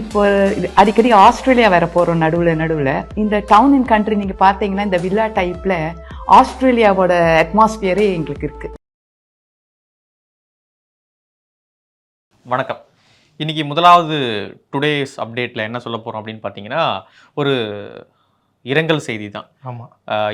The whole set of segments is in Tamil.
இப்போ அடிக்கடி ஆஸ்திரேலியா வர போகிறோம் நடுவில் நடுவில். இந்த டவுன் இன் கண்ட்ரி நீங்கள் பார்த்தீங்கன்னா இந்த வில்லா டைப்பில் ஆஸ்திரேலியாவோட அட்மாஸ்பியரே எங்களுக்கு இருக்குது வணக்கம். இன்னைக்கு முதலாவது டுடேஸ் அப்டேட்டில் என்ன சொல்ல போகிறோம் அப்படின்னு பார்த்தீங்கன்னா ஒரு இரங்கல் செய்தி தான் ஆமாம்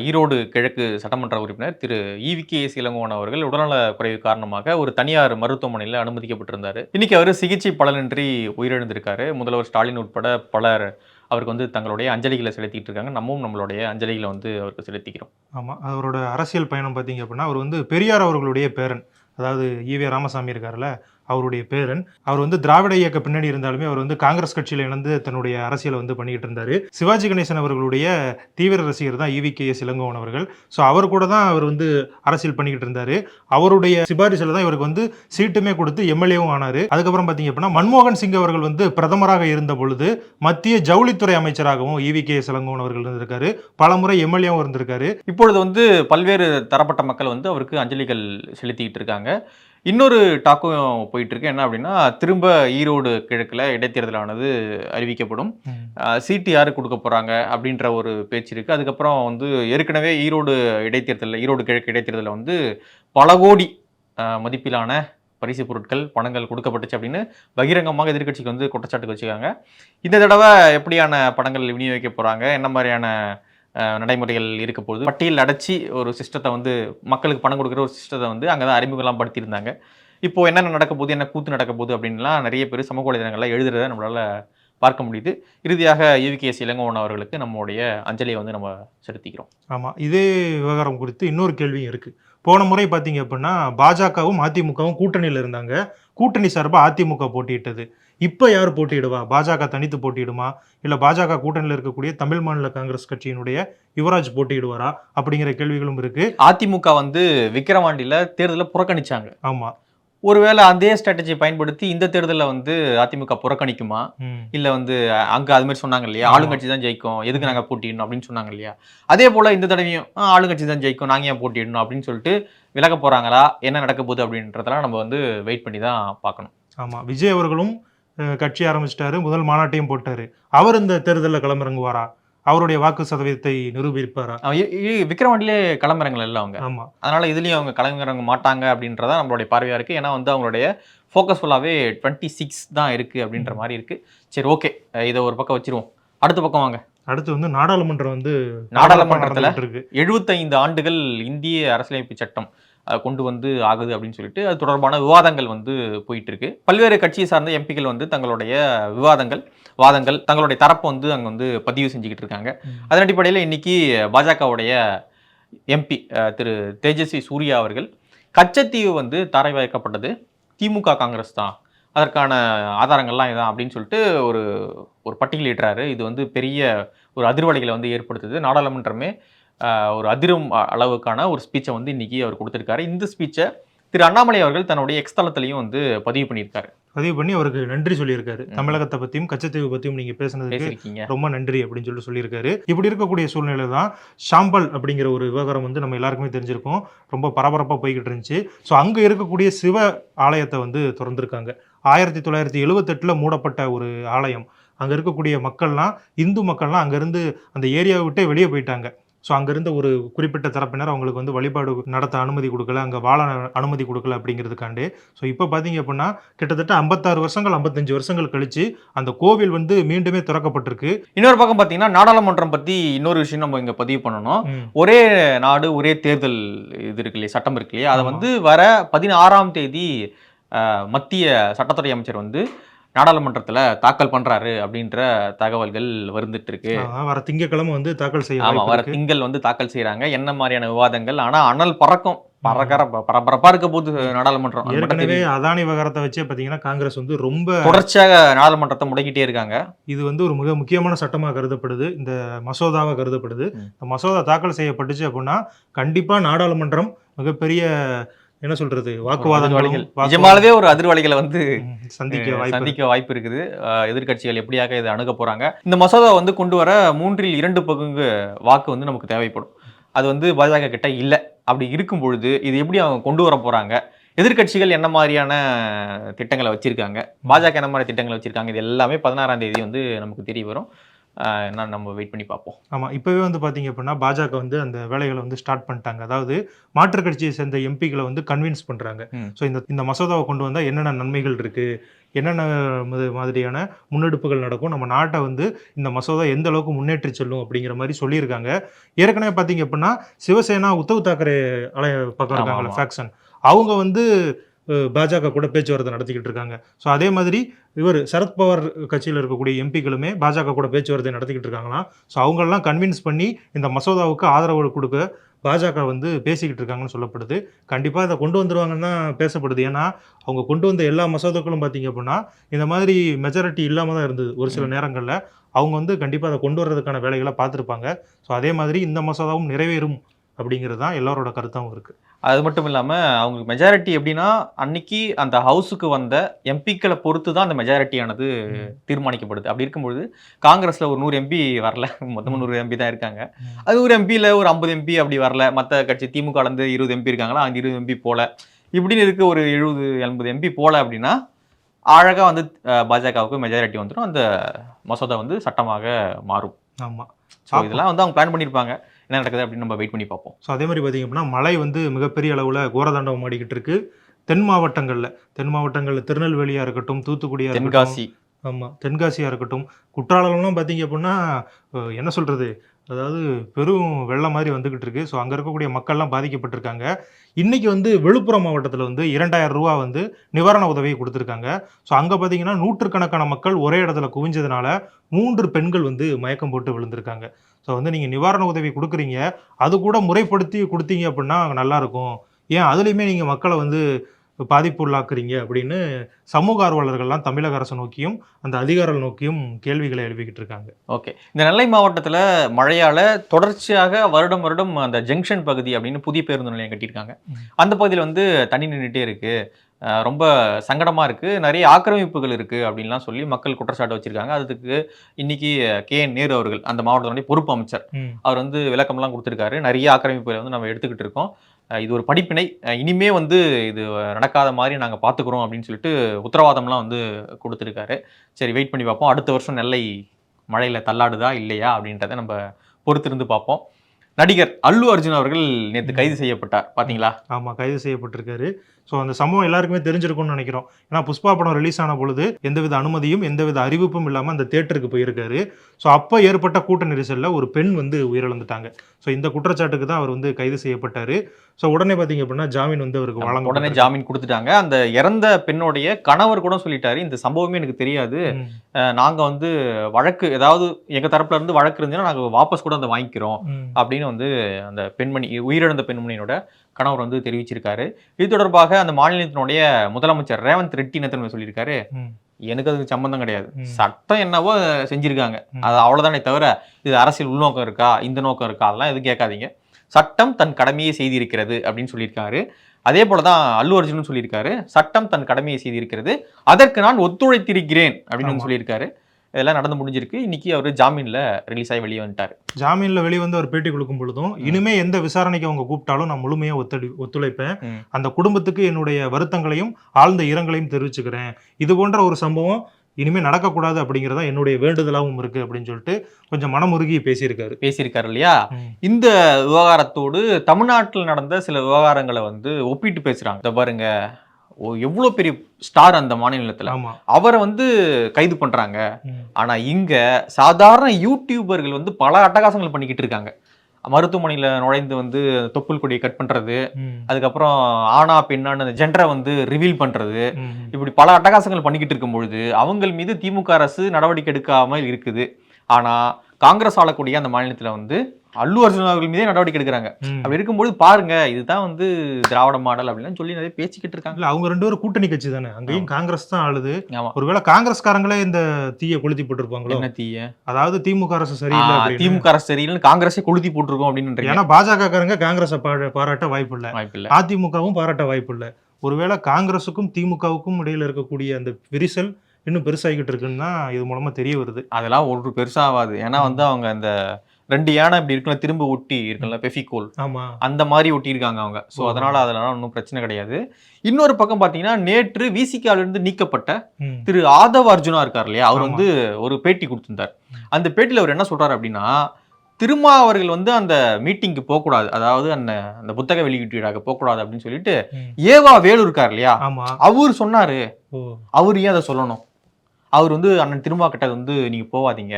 ஈரோடு கிழக்கு சட்டமன்ற உறுப்பினர் திரு ஈவிகே இளங்கோவன் அவர்கள் உடல்நல குறைவு காரணமாக ஒரு தனியார் மருத்துவமனையில் அனுமதிக்கப்பட்டிருந்தார். இன்னைக்கு அவர் சிகிச்சை பலனின்றி உயிரிழந்திருக்காரு. முதல்வர் ஸ்டாலின் உட்பட பலர் அவருக்கு வந்து தங்களுடைய அஞ்சலிகளை செலுத்திட்டு இருக்காங்க. நம்மவும் நம்மளுடைய அஞ்சலிகளை வந்து அவருக்கு செலுத்திக்கிறோம். ஆமாம் அவரோட அரசியல் பயணம் பார்த்தீங்க அப்படின்னா அவர் வந்து பெரியார் அவர்களுடைய பேரன். அதாவது ஈவே ராமசாமி இருக்கார்ல அவருடைய பேரன். அவர் வந்து திராவிட இயக்க பின்னணி இருந்தாலுமே அவர் வந்து காங்கிரஸ் கட்சியில் இணைந்து தன்னுடைய அரசியலை வந்து பண்ணிக்கிட்டு இருந்தார். சிவாஜி கணேசன் அவர்களுடைய தீவிர ரசிகர் தான் இவி கே எஸ் இளங்கோவன் அவர்கள். ஸோ அவர் கூட தான் அவர் வந்து அரசியல் பண்ணிக்கிட்டு இருந்தார். அவருடைய சிபாரிசில் தான் இவருக்கு வந்து சீட்டுமே கொடுத்து எம்எல்ஏவும் ஆனார். அதுக்கப்புறம் பார்த்தீங்க அப்படின்னா மன்மோகன் சிங் அவர்கள் வந்து பிரதமராக இருந்த பொழுது மத்திய ஜவுளித்துறை அமைச்சராகவும் இவி கே எஸ் இளங்கோவன் அவர்கள் இருந்திருக்காரு. பல முறை எம்எல்ஏவும் இருந்திருக்காரு. இப்பொழுது வந்து பல்வேறு தரப்பட்ட மக்கள் வந்து அவருக்கு அஞ்சலிகள் செலுத்திக்கிட்டு இருக்காங்க. இன்னொரு டாக்கும் போயிட்டு இருக்கு என்ன அப்படின்னா திரும்ப ஈரோடு கிழக்கில் இடைத்தேர்தலானது அறிவிக்கப்படும். சீட்டு யாருக்கு கொடுக்க போறாங்க அப்படின்ற ஒரு பேச்சு இருக்கு. அதுக்கப்புறம் வந்து ஏற்கனவே ஈரோடு இடைத்தேர்தலில் ஈரோடு கிழக்கு இடைத்தேர்தலில் வந்து பல கோடி மதிப்பிலான பரிசு பொருட்கள் பணங்கள் கொடுக்கப்பட்டுச்சு அப்படின்னு பகிரங்கமாக எதிர்க்கட்சிக்கு வந்து குற்றச்சாட்டு வச்சுக்காங்க. இந்த தடவை எப்படியான பணங்கள் விநியோகிக்க போறாங்க? என்ன மாதிரியான நடைமுறைகள் இருக்க போகுது பட்டியல் அடைச்சி ஒரு சிஸ்டத்தை வந்து மக்களுக்கு பணம் கொடுக்குற ஒரு சிஸ்டத்தை வந்து அங்கே தான் அறிமுகம்லாம் படுத்தியிருந்தாங்க. இப்போ என்னென்ன நடக்க போகுது என்ன கூத்து நடக்க போகுது அப்படின்லாம் நிறைய பேர் சமூக வலைதளங்களில் எழுதுறதை நம்மளால் பார்க்க முடியுது. இறுதியாக யூவிகேஎஸ் இளங்கோவன் அவர்களுக்கு நம்மளுடைய அஞ்சலியை வந்து நம்ம செலுத்திக்கிறோம். ஆமாம் இதே விவகாரம் குறித்து இன்னொரு கேள்வியும் இருக்குது போன முறை பார்த்தீங்க அப்படின்னா பாஜகவும் அதிமுகவும் கூட்டணியில் இருந்தாங்க. கூட்டணி சார்பாக அதிமுக போட்டியிட்டது. இப்போ யார் போட்டியிடுவா? பாஜக தனித்து போட்டியிடுமா? இல்லை பாஜக கூட்டணியில் இருக்கக்கூடிய தமிழ் மாநில காங்கிரஸ் கட்சியினுடைய யுவராஜ் போட்டியிடுவாரா? அப்படிங்கிற கேள்விகளும் இருக்கு. அதிமுக வந்து விக்கிரவாண்டியில தேர்தலை புறக்கணிச்சாங்க. ஆமாம் ஒருவேளை அதே ஸ்ட்ராட்டஜி பயன்படுத்தி இந்த தேர்தலில் வந்து அதிமுக புறக்கணிக்குமா? இல்ல வந்து அங்க அது மாதிரி சொன்னாங்க இல்லையா. ஆளுங்கட்சி தான் ஜெயிக்கும். எதுக்கு நாங்க போட்டியிடணும் அப்படின்னு சொன்னாங்க இல்லையா? அதே போல இந்த தடவையும் "ஆ, ஆளுங்கட்சி தான் ஜெயிக்கும். நாங்க ஏன் போட்டியிடணும்? அப்படின்னு சொல்லிட்டு விலக போறாங்களா? என்ன நடக்க போகுது அப்படின்றதெல்லாம் நம்ம வந்து வெயிட் பண்ணி தான் பார்க்கணும். ஆமாம் விஜய் அவர்களும் கட்சி ஆரம்பிச்சிட்டாரு முதல் மாநாட்டையும் போட்டாரு. அவர் இந்த தேர்தலில் களமிறங்குவாரா? அவருடைய வாக்கு சதவீதத்தை நிரூபிப்பாரா? விக்கிரவாண்டிலே கிளம்புறாங்களா இல்லை அவங்க. ஆமாம் அதனால இதுலயும் அவங்க கிளம்புறவங்க மாட்டாங்க அப்படின்றதா நம்மளுடைய பார்வையா இருக்கு. ஏன்னா வந்து அவங்களுடைய ஃபோக்கஸ் ஃபுல்லாவே டுவெண்ட்டி சிக்ஸ் தான் இருக்கு அப்படின்ற மாதிரி இருக்கு. சரி ஓகே இதை ஒரு பக்கம் வச்சிருவோம். அடுத்த பக்கம் வாங்க. அடுத்து வந்து நாடாளுமன்றம் வந்து நாடாளுமன்றத்துல இருக்கு. எழுபத்தைந்து ஆண்டுகள் இந்திய அரசியலமைப்பு சட்டம். கொண்டு வந்து ஆகுது அப்படின்னு சொல்லிட்டு அது தொடர்பான விவாதங்கள் வந்து போயிட்டு இருக்கு பல்வேறு கட்சியை சார்ந்த எம்பிக்கள் வந்து தங்களுடைய விவாதங்கள் வாதங்கள் தங்களுடைய தரப்பை வந்து அங்கே வந்து பதிவு செஞ்சுக்கிட்டு இருக்காங்க. அதன் அடிப்படையில் இன்னைக்கு பாஜகவுடைய எம்பி திரு தேஜஸ்வி சூர்யா அவர்கள் கச்சத்தீவு வந்து தரை வைக்கப்பட்டது. திமுக காங்கிரஸ் தான். அதற்கான ஆதாரங்கள்லாம் இதான் அப்படின்னு சொல்லிட்டு ஒரு ஒரு பட்டியலிடுறாரு இது வந்து பெரிய ஒரு அதிர்வலைகளை வந்து ஏற்படுத்துது. நாடாளுமன்றமே ஒரு அதிரும் அளவுக்கான ஒரு ஸ்பீச்சை வந்து இன்னைக்கு அவர் கொடுத்திருக்காரு. இந்த ஸ்பீச்சை திரு அண்ணாமலை அவர்கள் தன்னுடைய எக்ஸ் தளத்திலையும் வந்து பதிவு பண்ணியிருக்காரு. பதிவு பண்ணி அவருக்கு நன்றி சொல்லியிருக்காரு. தமிழகத்தை பத்தியும் கச்சத்தீவு பத்தியும் நீங்க பேசுனதுக்கு ரொம்ப நன்றி அப்படின்னு சொல்லிட்டு சொல்லியிருக்காரு. இப்படி இருக்கக்கூடிய சூழ்நிலை தான் ஷாம்பல் அப்படிங்கிற ஒரு விவகாரம் வந்து நம்ம எல்லாருக்குமே தெரிஞ்சிருக்கோம். ரொம்ப பரபரப்பாக போய்கிட்டு இருந்துச்சு. ஸோ அங்கே இருக்கக்கூடிய சிவ ஆலயத்தை வந்து திறந்திருக்காங்க. ஆயிரத்தி தொள்ளாயிரத்தி எழுவத்தெட்டில் மூடப்பட்ட ஒரு ஆலயம். அங்கே இருக்கக்கூடிய மக்கள்லாம் இந்து மக்கள்லாம் அங்கேருந்து அந்த ஏரியாவை விட்டே வெளியே போயிட்டாங்க. ஸோ அங்கேருந்த ஒரு குறிப்பிட்ட தரப்பினர் அவங்களுக்கு வந்து வழிபாடு நடத்த அனுமதி கொடுக்கல அங்கே வாழ அனுமதி கொடுக்கல அப்படிங்கிறதுக்காண்டு ஸோ இப்போ பார்த்தீங்க அப்படின்னா கிட்டத்தட்ட ஐம்பத்தாறு வருஷங்கள் ஐம்பத்தஞ்சு வருஷங்கள் கழிச்சு அந்த கோவில் வந்து மீண்டுமே திறக்கப்பட்டிருக்கு இன்னொரு பக்கம் பார்த்தீங்கன்னா நாடாளுமன்றம் பற்றி இன்னொரு விஷயம் நம்ம இங்கே பதிவு பண்ணணும். ஒரே நாடு ஒரே தேர்தல் இது இருக்கு இல்லையா சட்டம் இருக்கு இல்லையா அதை. வந்து வர பதினாறாம் தேதி மத்திய சட்டத்துறை அமைச்சர் வந்து நாடாளுமன்றத்துல தாக்கல் பண்றாரு அப்படின்ற தகவல்கள் வந்துட்டு இருக்கு வர திங்கக்கிழமை வந்து தாக்கல் செய்ய ஆமா வாய்ப்பு வர. திங்கள் வந்து தாக்கல் செய்யறாங்க என்ன மாதிரியான விவாதங்கள்? ஆனா அனல் பறக்கும். பறக்கற பரபரப்பா இருக்க போது நாடாளுமன்றம். ஏற்கனவே. அதானி விவகாரத்தை வச்சே பார்த்தீங்கன்னா காங்கிரஸ் வந்து ரொம்ப தொடர்ச்சியாக நாடாளுமன்றத்தை முடக்கிட்டே இருக்காங்க. இது வந்து ஒரு மிக முக்கியமான சட்டமாக கருதப்படுது. இந்த மசோதாவாக கருதப்படுது. இந்த மசோதா தாக்கல் செய்யப்பட்டுச்சு அப்படின்னா கண்டிப்பா நாடாளுமன்றம் மிகப்பெரிய என்ன சொல்றது. வாக்குவாதம் ஒரு அதிர்வலைகளை வந்து சந்திக்க சந்திக்க வாய்ப்பு இருக்குது. அஹ் எதிர்க்கட்சிகள் எப்படியாக இதை அணுக போறாங்க? இந்த மசோதா வந்து கொண்டு வர மூன்றில் இரண்டு பங்கு வாக்கு வந்து நமக்கு தேவைப்படும். அது வந்து பாஜக கிட்ட இல்லை. அப்படி இருக்கும் பொழுது இது எப்படி அவங்க கொண்டு வர போறாங்க? எதிர்க்கட்சிகள் என்ன மாதிரியான திட்டங்களை வச்சிருக்காங்க? பாஜக என்ன மாதிரி திட்டங்களை வச்சிருக்காங்க? இது எல்லாமே பதினாறாம் தேதி வந்து நமக்கு தெரிய வரும். என்ன நம்ம வெயிட் பண்ணி பார்ப்போம். ஆமா இப்பவே வந்து பாத்தீங்க அப்படின்னா பாஜக வந்து அந்த வேலைகளை வந்து ஸ்டார்ட் பண்ணிட்டாங்க. அதாவது மாற்றுக் கட்சியை சேர்ந்த எம்பிக்களை வந்து கன்வின்ஸ் பண்றாங்க. ம். ஸோ இந்த இந்த மசோதாவை கொண்டு வந்தா என்னென்ன நன்மைகள் இருக்கு? என்னென்ன மது- மாதிரியான முன்னெடுப்புகள் நடக்கும்? நம்ம நாட்டை வந்து இந்த மசோதா எந்த அளவுக்கு முன்னேற்றி செல்லும் அப்படிங்கிற மாதிரி சொல்லியிருக்காங்க. ஏற்கனவே பார்த்தீங்க அப்படின்னா சிவசேனா உத்தவ் தாக்கரே அலைய பக்கம் ஆமா. ஃபேக்ஷன் அவங்க வந்து பாஜக கூட பேச்சுவார்த்தை நடத்திக்கிட்டு இருக்காங்க. ஸோ அதே மாதிரி இவர் சரத்பவார் கட்சியில் இருக்கக்கூடிய எம்பிக்களுமே பாஜக கூட பேச்சுவார்த்தை நடத்திக்கிட்டு இருக்காங்களாம் ஸோ அவங்களெல்லாம் கன்வின்ஸ் பண்ணி இந்த மசோதாவுக்கு ஆதரவு கொடுக்க பாஜக வந்து பேசிக்கிட்டு இருக்காங்கன்னு சொல்லப்படுது. கண்டிப்பாக இதை கொண்டு வந்துருவாங்கன்னு தான் பேசப்படுது. ஏன்னா அவங்க கொண்டு வந்த எல்லா மசோதாக்களும் பார்த்தீங்க அப்படின்னா இந்த மாதிரி மெஜாரிட்டி இல்லாமல் தான் இருந்தது ஒரு சில நேரங்களில். அவங்க வந்து கண்டிப்பாக அதை கொண்டு வர்றதுக்கான வேலைகளை பார்த்துருப்பாங்க. ஸோ அதே மாதிரி இந்த மசோதாவும் நிறைவேறும் அப்படிங்கிறது தான் எல்லாரோட கருத்தாகவும் இருக்குது அது மட்டும் இல்லாமல் அவங்களுக்கு மெஜாரிட்டி எப்படின்னா அன்னைக்கு அந்த ஹவுஸுக்கு வந்த எம்பிக்களை பொறுத்து தான் அந்த மெஜாரிட்டியானது தீர்மானிக்கப்படுது. அப்படி இருக்கும்பொழுது காங்கிரஸில் ஒரு நூறு எம்பி வரல. மொத்தமாக நூறு எம்பி தான் இருக்காங்க. அது ஒரு எம்பியில் ஒரு ஐம்பது எம்பி அப்படி வரல. மற்ற கட்சி திமுக இருந்து இருபது எம்பி இருக்காங்களா? அந்த இருபது எம்பி போல. இப்படின்னு இருக்க ஒரு எழுபது எண்பது எம்பி போல அப்படின்னா அழகாக வந்து பாஜகவுக்கு மெஜாரிட்டி வந்துடும் அந்த மசோதா வந்து சட்டமாக மாறும். ஆமாம் ஸோ இதெல்லாம் வந்து அவங்க பிளான் பண்ணியிருப்பாங்க என்ன நடக்குது அப்படின்னு நம்ம வெயிட் பண்ணி பார்ப்போம். ஸோ அதே மாதிரி பார்த்தீங்க அப்படின்னா மழை வந்து மிகப்பெரிய அளவில் கோரதாண்டவம் ஆடிக்கிட்டு இருக்கு. தென் மாவட்டங்களில் தென் மாவட்டங்களில் திருநெல்வேலியாக இருக்கட்டும் தூத்துக்குடியாக இருக்கட்டும் தென்காசி. ஆமாம் தென்காசியாக இருக்கட்டும் குற்றாலம்லாம் பார்த்தீங்க அப்படின்னா என்ன சொல்கிறது அதாவது பெரும் வெள்ளம் மாதிரி வந்துக்கிட்டு இருக்கு. ஸோ அங்கே இருக்கக்கூடிய மக்கள்லாம் பாதிக்கப்பட்டிருக்காங்க. இன்றைக்கி வந்து விழுப்புரம் மாவட்டத்தில் வந்து இரண்டாயிரம் ரூபா வந்து நிவாரண உதவியை கொடுத்துருக்காங்க. ஸோ அங்கே பார்த்தீங்கன்னா நூற்றுக்கணக்கான மக்கள் ஒரே இடத்துல குவிஞ்சதுனால மூன்று பெண்கள் வந்து மயக்கம் போட்டு விழுந்திருக்காங்க. ஸோ வந்து நீங்கள் நிவாரண உதவி கொடுக்குறீங்க. அது கூட முறைப்படுத்தி கொடுத்தீங்க அப்படின்னா நல்லா இருக்கும். ஏன்? அதுலேயுமே நீங்கள் மக்களை வந்து பாதிப்பு உள்ளாக்குறீங்க அப்படின்னு சமூக ஆர்வலர்கள்லாம் தமிழக அரசை நோக்கியும் அந்த அதிகாரிகள் நோக்கியும் கேள்விகளை எழுப்பிக்கிட்டு இருக்காங்க. ஓகே. இந்த நெல்லை மாவட்டத்தில் மழையால் தொடர்ச்சியாக வருடம் வருடம் அந்த ஜங்ஷன் பகுதி அப்படின்னு புதிய பேருந்து நிலையம் கட்டியிருக்காங்க. அந்த பகுதியில் வந்து தண்ணி நின்றுட்டே இருக்கு. அஹ் ரொம்ப சங்கடமாக இருக்குது நிறைய ஆக்கிரமிப்புகள் இருக்குது அப்படின்லாம் சொல்லி மக்கள் குற்றச்சாட்டு வச்சுருக்காங்க. அதுக்கு இன்னைக்கு கே என் நேரு அவர்கள் அந்த மாவட்டத்தினுடைய பொறுப்பு அமைச்சர் அவர் வந்து விளக்கம்லாம் கொடுத்துருக்காரு. நிறைய ஆக்கிரமிப்புகளை வந்து நம்ம எடுத்துக்கிட்டு இருக்கோம். இது ஒரு படிப்பினை. இனிமே வந்து இது நடக்காத மாதிரி நாங்கள் பார்த்துக்குறோம் அப்படின்னு சொல்லிட்டு உத்தரவாதம்லாம் வந்து கொடுத்துருக்காரு. சரி வெயிட் பண்ணி பார்ப்போம். அடுத்த வருஷம் நெல்லை மழையில் தள்ளாடுதா இல்லையா அப்படின்றத நம்ம பொறுத்திருந்து பார்ப்போம். நடிகர் அல்லு அர்ஜுன் அவர்கள் நேற்று கைது செய்யப்பட்டார். பாத்தீங்களா? ஆமாம் கைது செய்யப்பட்டிருக்காரு. ஸோ அந்த சம்பவம் எல்லாருக்குமே தெரிஞ்சிருக்கும்னு நினைக்கிறோம். ஏன்னா புஷ்பா படம் ரிலீஸ் ஆன பொழுது எந்தவித அனுமதியும் எந்தவித அறிவிப்பும் இல்லாமல் அந்த தேட்டருக்கு போயிருக்காரு. ஸோ அப்போ ஏற்பட்ட கூட்ட நெரிசலில் ஒரு பெண் வந்து உயிரிழந்துட்டாங்க. ஸோ இந்த குற்றச்சாட்டுக்கு தான் அவர் வந்து கைது செய்யப்பட்டாரு. ஸோ உடனே பார்த்தீங்க அப்படின்னா ஜாமீன் வந்து அவருக்கு வழங்க உடனே ஜாமீன் கொடுத்துட்டாங்க. அந்த இறந்த பெண்ணுடைய கணவர் கூட சொல்லிட்டாரு இந்த சம்பவமே எனக்கு தெரியாது. அஹ் நாங்க வந்து வழக்கு ஏதாவது எங்க தரப்புல இருந்து வழக்கு இருந்துச்சுன்னா நாங்க வாபஸ் கூட அதை வாங்கிக்கிறோம். அப்படின்னு வந்து அந்த பெண்மணி உயிரிழந்த பெண்மணியோட கணவர் வந்து தெரிவிச்சிருக்காரு. இது தொடர்பாக அந்த மாநிலத்தினுடைய முதலமைச்சர் ரேவந்த் ரெட்டி என்ன சொல்லியிருக்காரு. எனக்கு அதுக்கு சம்பந்தம் கிடையாது. சட்டம் என்னவோ செஞ்சிருக்காங்க. அது அவ்வளவுதானே தவிர இது அரசியல் உள்நோக்கம் இருக்கா இந்த நோக்கம் இருக்கா அதெல்லாம் எதுவும் கேட்காதீங்க. சட்டம் தன் கடமையை செய்திருக்கிறது அப்படின்னு சொல்லியிருக்காரு. அதே போலதான் அல்லு அர்ஜுனும் சொல்லியிருக்காரு. சட்டம் தன் கடமையை செய்திருக்கிறது. அதற்கு நான் ஒத்துழைத்திருக்கிறேன் அப்படின்னு. சொல்லியிருக்காரு. இதெல்லாம் நடந்து முடிஞ்சிருக்கு. இன்னைக்கு அவர் ஜாமீன்ல ரிலீஸ் ஆகி வெளியே வந்துட்டாரு. ஜாமீன்ல வெளியே வந்து அவர் பேட்டி கொடுக்கும் பொழுதும் இனிமே எந்த விசாரணைக்கு அவங்க கூப்பிட்டாலும் நான் முழுமையா ஒத்துழை ஒத்துழைப்பேன். அந்த குடும்பத்துக்கு என்னுடைய வருத்தங்களையும் ஆழ்ந்த இரங்கலையும் தெரிவிச்சுக்கிறேன். இது போன்ற ஒரு சம்பவம் இனிமே நடக்கக்கூடாது அப்படிங்கிறதா என்னுடைய வேண்டுதலாகவும் இருக்கு அப்படின்னு சொல்லிட்டு கொஞ்சம் மனமுருகி பேசியிருக்காரு. பேசியிருக்காரு இல்லையா. இந்த விவகாரத்தோடு தமிழ்நாட்டில் நடந்த சில விவகாரங்களை வந்து ஒப்பிட்டு பேசுறாங்க. இதை பாருங்க எவ்வளோ பெரிய ஸ்டார் அந்த மாநிலத்துல அவரை வந்து கைது பண்றாங்க ம். ஆனா இங்க சாதாரண யூடியூபர்கள் வந்து பல அட்டகாசங்கள் பண்ணிக்கிட்டு இருக்காங்க மருத்துவமனையில நுழைந்து வந்து தொப்புள் கொடியை கட் பண்றது ம். அதுக்கப்புறம் ஆனா பெண்ணான அந்த ஜெண்டரை வந்து ரிவீல் பண்றது ம். இப்படி பல அட்டகாசங்கள் பண்ணிக்கிட்டு இருக்கும் பொழுது அவங்கள் மீது திமுக அரசு நடவடிக்கை எடுக்காமல் இருக்குது ஆனா காங்கிரஸ் ஆளக்கூடிய அந்த மாநிலத்துல வந்து அல்லு அர்ஜுன் அவர்கள் மீதே நடவடிக்கை எடுக்கிறாங்க. அப்படி இருக்கும்போது பாருங்க இதுதான் வந்து திராவிட மாடல் அப்படின்னு சொல்லி நிறைய பேசிக்கிட்டு இருக்காங்க. அவங்க ரெண்டு பேரும் கூட்டணி கட்சி தானே. அங்கேயும் காங்கிரஸ் தான் ஆளுது. ஒருவேளை காங்கிரஸ்காரங்களே இந்த தீயை கொளுத்தி போட்டிருப்பாங்களோ? என்ன தீய? அதாவது திமுக அரசு சரியில்லை. திமுக அரசு சரியில்லைன்னு காங்கிரஸே கொளுத்தி போட்டிருக்கோம் அப்படின்னு ஏன்னா பாஜக காரங்க காங்கிரஸை பாராட்ட வாய்ப்பு இல்லை வாய்ப்பு இல்ல அதிமுகவும் பாராட்ட வாய்ப்பு இல்லை ஒருவேளை காங்கிரஸுக்கும் திமுகவுக்கும் இடையில இருக்கக்கூடிய அந்த விரிசல் இன்னும் பெருசாகிக்கிட்டு இருக்குன்னு தான் இது மூலமா தெரிய வருது. அதெல்லாம் ஒரு பெருசாகாது ஏன்னா வந்து அவங்க அந்த ரெண்டு யானை இப்படி இருக்குல்ல திரும்ப ஒட்டி இருக்குல்ல பெஃபிகோல். அந்த மாதிரி ஒட்டியிருக்காங்க அவங்க. ஸோ. அதனால அதெல்லாம் ஒன்றும் பிரச்சனை கிடையாது. இன்னொரு பக்கம் பார்த்தீங்கன்னா நேற்று விசிகால இருந்து நீக்கப்பட்ட. திரு ஆதவ் அர்ஜுனா இருக்கார் இல்லையா? அவர். வந்து ஒரு பேட்டி கொடுத்திருந்தார். அந்த பேட்டியில் அவர் என்ன சொல்றாரு அப்படின்னா திருமா அவர்கள் வந்து அந்த மீட்டிங்க்கு போகக்கூடாது அதாவது அந்த அந்த புத்தக வெளியீட்டுக்காக போகக்கூடாது அப்படின்னு சொல்லிட்டு. ஏவா வேலு இருக்கார் இல்லையா? அவர் சொன்னாரு. அவர் ஏன் அதை சொல்லணும்? அவர் வந்து அண்ணன் திருமா கிட்ட வந்து நீங்க போவாதீங்க.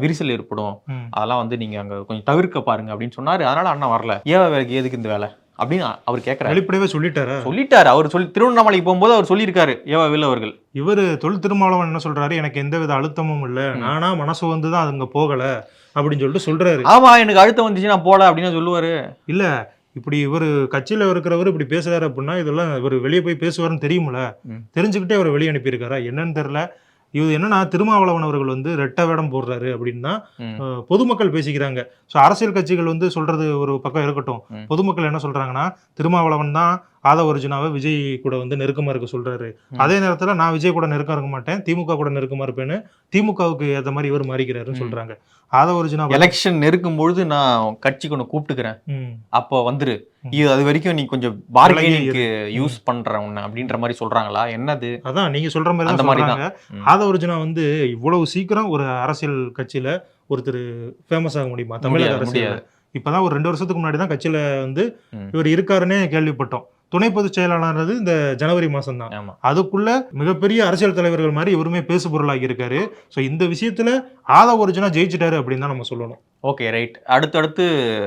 விரிசல் ஏற்படும். அதெல்லாம் வந்து நீங்க அங்க கொஞ்சம் தவிர்க்க பாருங்க அப்படின்னு சொன்னாரு. அதனால அண்ணா வரல. ஏவா வேலைக்கு எதுக்கு இந்த வேலை? அப்படின்னு அவர் கேட்கறாரு வெளிப்படையாவே சொல்லிட்டாரா? சொல்லிட்டாரு. அவர் சொல்லி திருவண்ணாமலைக்கு போகும்போது அவர் சொல்லியிருக்காரு ஏவா வேலு அவர்கள். இவரு தொல் திருமாவளவன் என்ன சொல்றாரு? எனக்கு எந்தவித அழுத்தமும் இல்ல. நானா மனசு வந்து தான் அங்க போகல அப்படின்னு சொல்லிட்டு சொல்றாரு. ஆமா எனக்கு அழுத்தம் வந்துச்சு நான் போல அப்படின்னு சொல்லுவாரு. இல்ல இப்படி இவர் கட்சியில இருக்கிறவர் இப்படி பேசுறாரு அப்படின்னா இதெல்லாம் இவர் வெளியே போய் பேசுவாருன்னு தெரியுமில்ல ம். தெரிஞ்சுக்கிட்டே அவர் வெளியே அனுப்பியிருக்காரா? என்னன்னு தெரியல. இது என்னன்னா திருமாவளவன் அவர்கள் வந்து ரெட்ட வேடம் போடுறாரு அப்படின்னு பொதுமக்கள் பேசிக்கிறாங்க. ஸோ அரசியல் கட்சிகள் வந்து சொல்றது ஒரு பக்கம் இருக்கட்டும். பொதுமக்கள் என்ன சொல்றாங்கன்னா திருமாவளவன் தான் ஆதவ அர்ஜுனாவை விஜய் கூட வந்து நெருக்கமா இருக்க சொல்றாரு ம். அதே நேரத்துல நான் விஜய் கூட நெருக்கம் இருக்க மாட்டேன் திமுக கூட நெருக்கமா இருப்பேன்னு திமுகவுக்கு ஏத்த மாதிரி இவர் மாறிக்கிறாருன்னு ம். சொல்றாங்க ஆதவ அர்ஜுனா எலெக்ஷன் நெருக்கும் பொழுது நான் கட்சிக்கு ஒன்று கூப்பிட்டுக்கிறேன். அப்போ வந்துரு. இது அது வரைக்கும் நீ கொஞ்சம் பார்கெனிங்க்கு யூஸ் பண்ற உன்னை அப்படின்ற மாதிரி சொல்றாங்களா என்னது அதான் நீங்க சொல்ற மாதிரி அந்த தான் மாதிரி ம். ஆதவ அர்ஜுனா வந்து இவ்வளவு சீக்கிரம் ஒரு அரசியல் கட்சியில ஒருத்தர் ஃபேமஸ் ஆக முடியுமா தமிழக அரசியல். இப்பதான் ஒரு ரெண்டு வருஷத்துக்கு முன்னாடி தான் கட்சியில வந்து. இவர் இருக்காருன்னே கேள்விப்பட்டோம் துணை பொதுச் செயலாளர்ன்றது இந்த ஜனவரி மாசம் தான் அதுக்குள்ள மிகப்பெரிய அரசியல் தலைவர்கள் மாதிரி இவருமே பேசு பொருளாகி இருக்காரு. ஸோ இந்த விஷயத்துல ஆதவ அர்ஜுனா ஜெயிச்சிட்டாரு அப்படின்னு தான் நம்ம சொல்லணும். ஓகே ரைட் அடுத்தடுத்து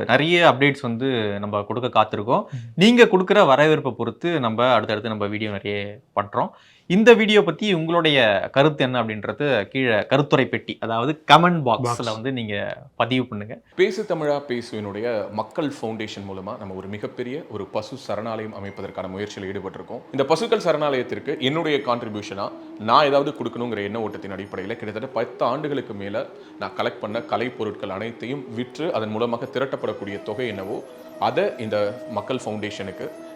நிறைய அப்டேட்ஸ் வந்து நம்ம கொடுக்க காத்திருக்கோம். ம். நீங்க கொடுக்குற வரவேற்பை பொறுத்து நம்ம அடுத்தடுத்து நம்ம வீடியோ நிறைய பண்றோம். இந்த வீடியோ பத்தி உங்களுடைய கருத்து என்ன அப்படின்றது கீழே கருத்துரை பெட்டி அதாவது கமெண்ட் பாக்ஸ்ல Box. வந்து நீங்க பதிவு பண்ணுங்க பேசு தமிழா பேசுவினுடைய மக்கள் ஃபவுண்டேஷன் மூலமா நம்ம ஒரு மிகப்பெரிய ஒரு பசு சரணாலயம் அமைப்பதற்கான முயற்சியில் ஈடுபட்டிருக்கோம் இந்த பசுக்கள் சரணாலயத்திற்கு என்னுடைய கான்ட்ரிபியூஷனா நான் ஏதாவது கொடுக்கணுங்கிற எண்ண ஓட்டத்தின் அடிப்படையில் கிட்டத்தட்ட பத்து ஆண்டுகளுக்கு மேல நான் கலெக்ட் பண்ண கலை பொருட்கள் அனைத்தையும் விற்று அதன் மூலமாக திரட்டப்படக்கூடிய தொகை என்னவோ அதை இந்த மக்கள் ஃபவுண்டேஷனுக்கு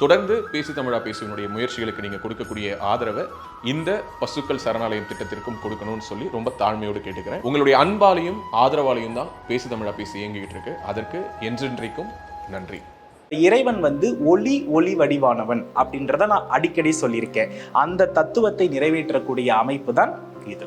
தொடர்ந்து பேசி தமிழா பேசுவனுடைய முயற்சிகளுக்கு நீங்கள் கொடுக்கக்கூடிய ஆதரவை இந்த பசுக்கள் சரணாலயம் திட்டத்திற்கும் கொடுக்கணும்னு சொல்லி ரொம்ப தாழ்மையோடு கேட்டுக்கிறேன். உங்களுடைய அன்பாலையும் ஆதரவாலையும் தான் பேசி தமிழா பேசி இயங்கிட்டு இருக்கு. அதற்கு என்றென்றைக்கும் நன்றி. இறைவன் வந்து ஒளி ஒளி வடிவானவன் அப்படின்றத நான் அடிக்கடி சொல்லியிருக்கேன். அந்த தத்துவத்தை நிறைவேற்றக்கூடிய அமைப்பு தான் இது.